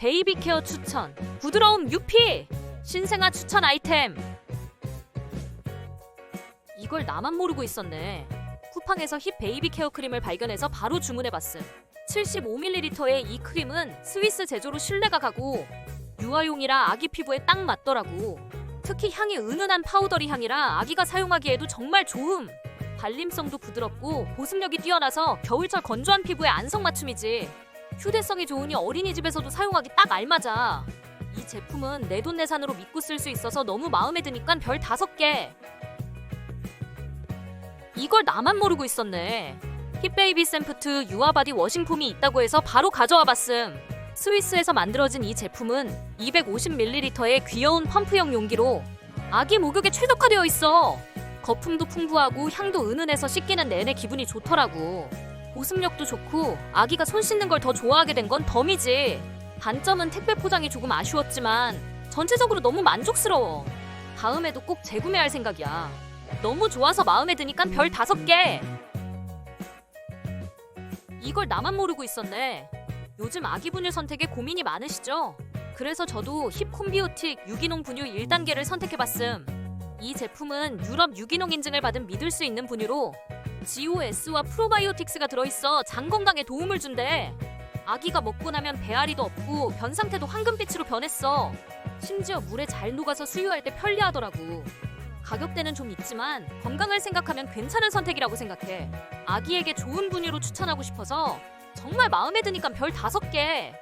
베이비 케어 추천. 부드러움 유피. 신생아 추천 아이템. 이걸 나만 모르고 있었네. 쿠팡에서 힙 베이비 케어 크림을 발견해서 바로 주문해봤음. 75ml의 이 크림은 스위스 제조로 신뢰가 가고 유아용이라 아기 피부에 딱 맞더라고. 특히 향이 은은한 파우더리 향이라 아기가 사용하기에도 정말 좋음. 발림성도 부드럽고 보습력이 뛰어나서 겨울철 건조한 피부에 안성맞춤이지. 휴대성이 좋으니 어린이집에서도 사용하기 딱 알맞아. 이 제품은 내 돈내산으로 믿고 쓸 수 있어서 너무 마음에 드니까 별 다섯 개. 이걸 나만 모르고 있었네. 힙베이비 샘프트 유아바디 워싱폼이 있다고 해서 바로 가져와 봤음. 스위스에서 만들어진 이 제품은 250ml의 귀여운 펌프형 용기로 아기 목욕에 최적화되어 있어. 거품도 풍부하고 향도 은은해서 씻기는 내내 기분이 좋더라고. 보습력도 좋고 아기가 손 씻는 걸 더 좋아하게 된 건 덤이지. 단점은 택배 포장이 조금 아쉬웠지만 전체적으로 너무 만족스러워. 다음에도 꼭 재구매할 생각이야. 너무 좋아서 마음에 드니까 별 다섯 개. 이걸 나만 모르고 있었네. 요즘 아기 분유 선택에 고민이 많으시죠? 그래서 저도 힙 콤비오틱 유기농 분유 1단계를 선택해봤음. 이 제품은 유럽 유기농 인증을 받은 믿을 수 있는 분유로 GOS와 프로바이오틱스가 들어있어 장 건강에 도움을 준대. 아기가 먹고 나면 배앓이도 없고 변 상태도 황금빛으로 변했어. 심지어 물에 잘 녹아서 수유할 때 편리하더라고. 가격대는 좀 있지만 건강을 생각하면 괜찮은 선택이라고 생각해. 아기에게 좋은 분유로 추천하고 싶어서 정말 마음에 드니까 별 다섯 개.